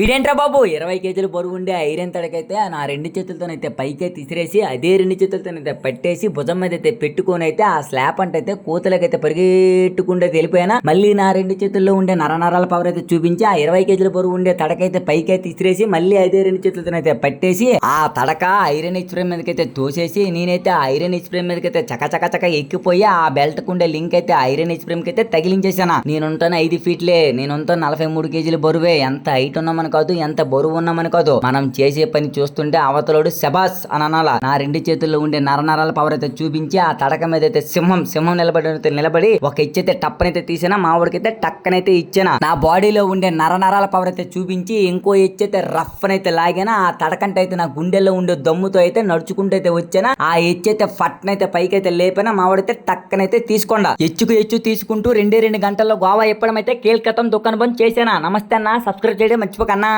వీడేంట్రా బాబు? ఇరవై కేజీలు బరువు ఉండే ఐరన్ తడకైతే నా రెండు చేతులతోనైతే పైకే తీసిరేసి అదే రెండు చేతులతోనైతే పట్టేసి భుజం మీద అయితే పెట్టుకొని అయితే ఆ స్లాబ్ అంటే కూతలకైతే పరిగెట్టుకుంటే తెలిపోయినా? మళ్ళీ నా రెండు చేతుల్లో ఉండే నరనరాల పవర్ అయితే చూపించి ఆ ఇరవై కేజీల బరువు ఉండే తడకైతే పైకే తీసిరేసి మళ్ళీ అదే రెండు చేతులతోనైతే పట్టేసి ఆ తడక ఐరన్ ఎక్స్ప్రెస్ మీదకైతే తోసేసి నేనైతే ఆ ఐరన్ ఎక్స్ప్రెస్ మీదకైతే చక చక చక ఎక్కిపోయి ఆ బెల్ట్ కుండే లింక్ అయితే ఐరన్ ఎక్స్ప్రెస్ అయితే తగిలించేసాను నేనుంటాను ఐదు ఫీట్లే నేనుంటాను నలభై మూడు కేజీల బరువే ఎంత హైట్ ఉన్నామని కాదు ఎంత బరువు ఉన్నామని కాదు. మనం చేసే పని చూస్తుంటే అవతలోడు శబాస్ అని అనాల నా రెండు చేతుల్లో ఉండే నరనరాల పవర్ అయితే చూపించి ఆ తడక మీద అయితే సింహం సింహం నిలబడి నిలబడి ఒక ఇచ్చైతే టప్పనైతే తీసినా మా వాడికైతే టక్కనైతే ఇచ్చిన. నా బాడీలో ఉండే నరనరాల పవర్ అయితే చూపించి ఇంకో ఎచ్చైతే రఫ్ అయితే లాగినా ఆ తడకంటే అయితే నా గుండెల్లో ఉండే దమ్ముతో అయితే నడుచుకుంటూ అయితే వచ్చానా. ఆ ఎచ్చైతే ఫట్నైతే పైకైతే లేపినా మా వాడైతే టక్కనైతే తీసుకోండా. ఎచ్చుకు ఎచ్చు తీసుకుంటూ రెండే రెండు గంటల్లో గోవా ఎప్పడం అయితే కేల్కతం దుకాణం బంద్ చేశానా నమస్తే అన్న సబ్స్క్రైబ్ చేయడం మర్చిపోకన్నా sana